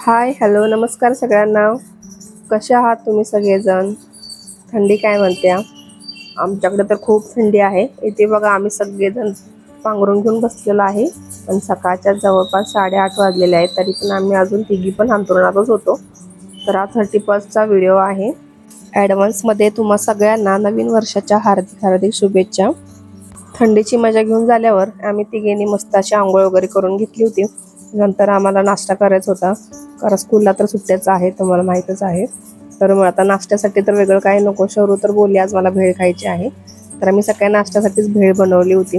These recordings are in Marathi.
हाय हॅलो नमस्कार सगळ्यांना. कसे आहात तुम्ही सगळेजण? थंडी काय म्हणत्या आमच्याकडे तर खूप थंडी आहे. इथे बघा आम्ही सगळेजण पांघरून घेऊन बसलेलो आहे. आणि सकाळच्या जवळपास साडेआठ वाजलेले आहेत. तरी पण आम्ही अजून तिघी पण अंतरुणातच होतो. तर हा थर्टी फर्स्टचा व्हिडिओ आहे. ॲडव्हान्समध्ये तुम्हा सगळ्यांना नवीन वर्षाच्या हार्दिक हार्दिक शुभेच्छा. थंडीची मजा घेऊन झाल्यावर आम्ही तिघींनी मस्त अशी आंघोळ वगैरे करून घेतली होती. नंतर आम्हाला नाश्ता करायचा होता. कारण स्कूलला तर सुट्ट्याच आहे तुम्हाला माहीतच आहे. तर मग आता नाश्त्यासाठी तर वेगळं काही नको. शरू तर बोलली आज मला भेळ खायची आहे. तर आम्ही सकाळी नाश्त्यासाठीच भेळ बनवली होती.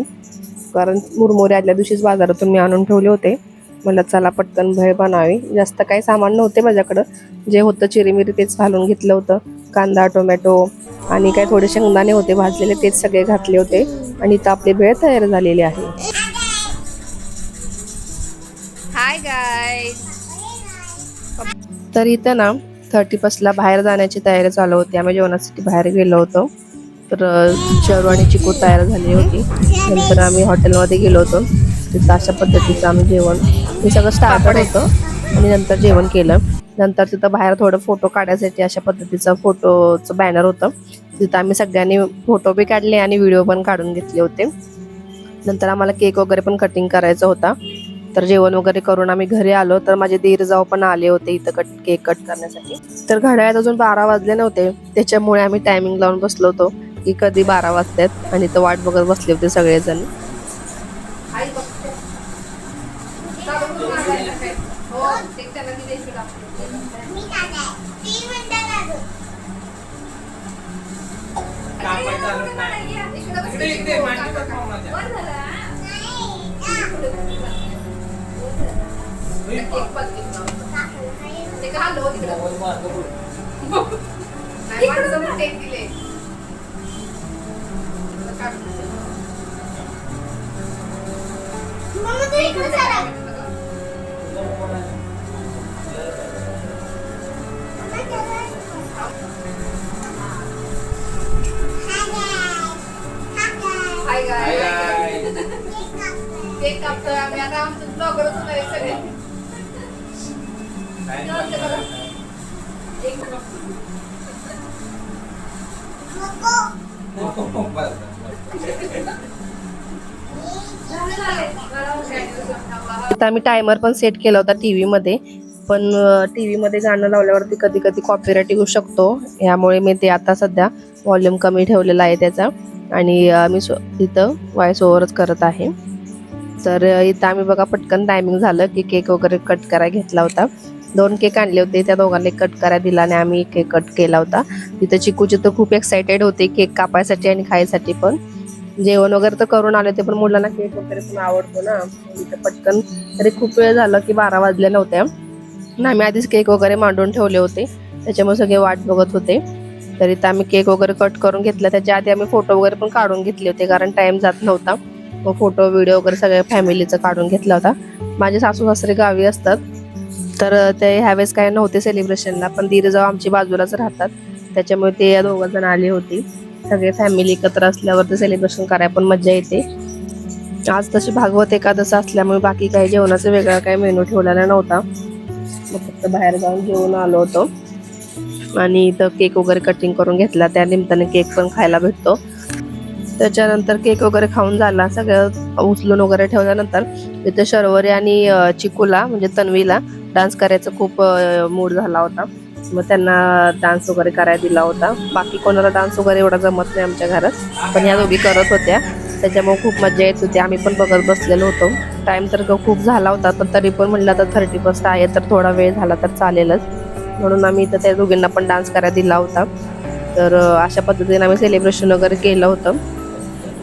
कारण मुरमुरे आदल्या दिवशीच बाजारातून मी आणून ठेवले होते. म्हणलं चला पटकन भेळ बनावी. जास्त काही सामान नव्हते माझ्याकडं. जे होतं चिरीमिरी तेच घालून घेतलं होतं. कांदा टोमॅटो आणि काही थोडे शेंगदाणे होते भाजलेले तेच सगळे घातले होते. आणि इथं आपली भेळ तयार झालेली आहे. तर इथं ना थर्टी फर्स्टला बाहेर जाण्याची तयारी चालू होती. आम्ही जेवणासाठी बाहेर गेलो होतो. तर शरू आणि चिकू तयार झाली होती. नंतर आम्ही हॉटेलमध्ये गेलो होतो. तिथं अशा पद्धतीचं आम्ही जेवण हे सगळं स्टार्टर होतं. आणि नंतर जेवण केलं. नंतर तिथं बाहेर थोडं फोटो काढायसाठी अशा पद्धतीचं फोटोचं बॅनर होतं. तिथं आम्ही सगळ्यांनी फोटो बी काढले आणि व्हिडिओ पण काढून घेतले होते. नंतर आम्हाला केक वगैरे पण कटिंग करायचा होता. तर जेवण वगैरे करून आम्ही घरी आलो. तर माझे दीर जाऊ पण आले होते इथं कट केक कट करण्यासाठी. तर घड्याळात अजून बारा वाजले नव्हते. त्याच्यामुळे आम्ही टायमिंग लावून बसलो होतो की कधी बारा वाजतात आणि तर वाट बघत बसले होते सगळेजण. हाय गाय केक कापतोय आम्ही आता आमचं ब्लॉगरच होणार आहे सगळे. एक झालं, झालं. आता आम्ही टायमर पण सेट केला होता टी व्हीमध्ये पण टी व्हीमध्ये गाणं लावल्यावरती कधी कधी कॉपीराईट येऊ शकतो. यामुळे मी ते आता सध्या व्हॉल्यूम कमी ठेवलेला आहे त्याचा. आणि मी तिथं वॉइस ओव्हरच करत आहे. तर इथं आम्ही बघा पटकन टायमिंग झालं की केक वगैरे कट करायला घेतला होता. दोन केक आणले होते त्या दोघांना कट करायला दिला आणि आम्ही केक कट केला होता. तिथं चिकूची तर खूप एक्सायटेड होते केक कापायसाठी आणि खायसाठी पण. जेवण वगैरे तर करून आले होते पण मुलांना केक वगैरे पण आवडतो ना. तिथं पटकन तरी खूप वेळ झालं की बारा वाजल्या नव्हत्या ना आम्ही आधीच केक वगैरे मांडून ठेवले होते. त्याच्यामुळे सगळे वाट बघत होते. तरी तर आम्ही केक वगैरे कट करून घेतला. त्याच्या आधी आम्ही फोटो वगैरे पण काढून घेतले होते कारण टाइम जात नव्हता. मग फोटो व्हिडिओ वगैरे सगळ्या फॅमिलीचं काढून घेतला होता. माझे सासू सासरे गावी असतात. तर ते ह्यावेळेस काय नव्हते सेलिब्रेशनला पण दीरजाव आमची बाजूलाच राहतात. त्याच्यामुळे ते या दोघं जण आले होते. सगळे फॅमिली एकत्र असल्यावर ते सेलिब्रेशन करायला पण मजा येते. आज तशी भागवत एकादश असल्यामुळे बाकी काही जेवणाचा वेगळा काही मेनू ठेवलेला नव्हता. मग फक्त बाहेर जाऊन जेवून आलो होतो. आणि इथं केक वगैरे कटिंग करून घेतला. त्या निमित्ताने केक पण खायला भेटतो. त्याच्यानंतर केक वगैरे खाऊन झाला. सगळं उचलून वगैरे ठेवल्यानंतर इथं शर्वरी आणि चिकूला म्हणजे तन्वीला डान्स करायचा खूप मूड झाला होता. मग त्यांना डान्स वगैरे करायला दिला होता. बाकी कोणाला डान्स वगैरे एवढा जमत नाही आमच्या घरात. पण ह्या दोघी करत होत्या. त्याच्यामुळे खूप मजा येत होती. आम्ही पण बघत बसलेलो होतो. टाइम तर खूप झाला होता. पण तरी पण म्हणलं तर थर्टी फर्स्ट आहे तर थोडा वेळ झाला तर चालेलच. म्हणून आम्ही इथं त्या दोघींना पण डान्स करायला दिला होता. तर अशा पद्धतीने आम्ही सेलिब्रेशन वगैरे केलं होतं.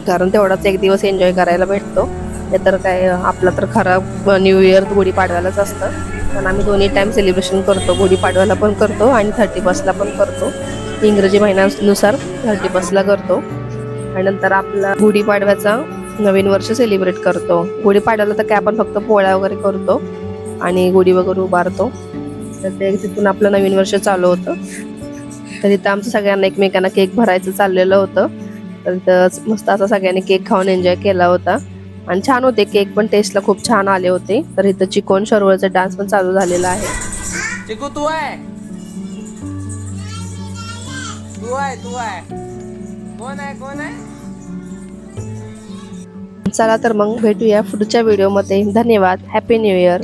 कारण तेवढाच एक दिवस एन्जॉय करायला भेटतो. ते तर काय आपला तर खरा न्यू इयर गुढीपाडव्यालाच असतं. पण आम्ही दोन्ही टाइम सेलिब्रेशन करतो. गुढीपाडव्याला पण करतो आणि थर्टी फर्स्टला पण करतो. इंग्रजी महिन्यानुसार थर्टी फर्स्टला करतो. आणि नंतर आपला गुढीपाडव्याचा नवीन वर्ष सेलिब्रेट करतो. गुढीपाडव्याला तर काय आपण फक्त पोळ्या वगैरे करतो आणि गुढी वगैरे उभारतो. तर ते तिथून आपलं नवीन वर्ष चालू होतं. तर इथं आमचं सगळ्यांना एकमेकांना केक भरायचं चाललेलं होतं. तर मस्त असा सगळ्यांनी केक खाऊन एन्जॉय केला होता. आणि छान होते केक पण टेस्टला खूप छान आले होते. तर इथं चिकन शर्वरचा डान्स पण चालू झालेला आहे. चिकू तू आहे? तू आहे तू आहे. कोण आहे कोण आहे? चला तर मग भेटूया पुढच्या व्हिडिओमध्ये धन्यवाद. Happy new year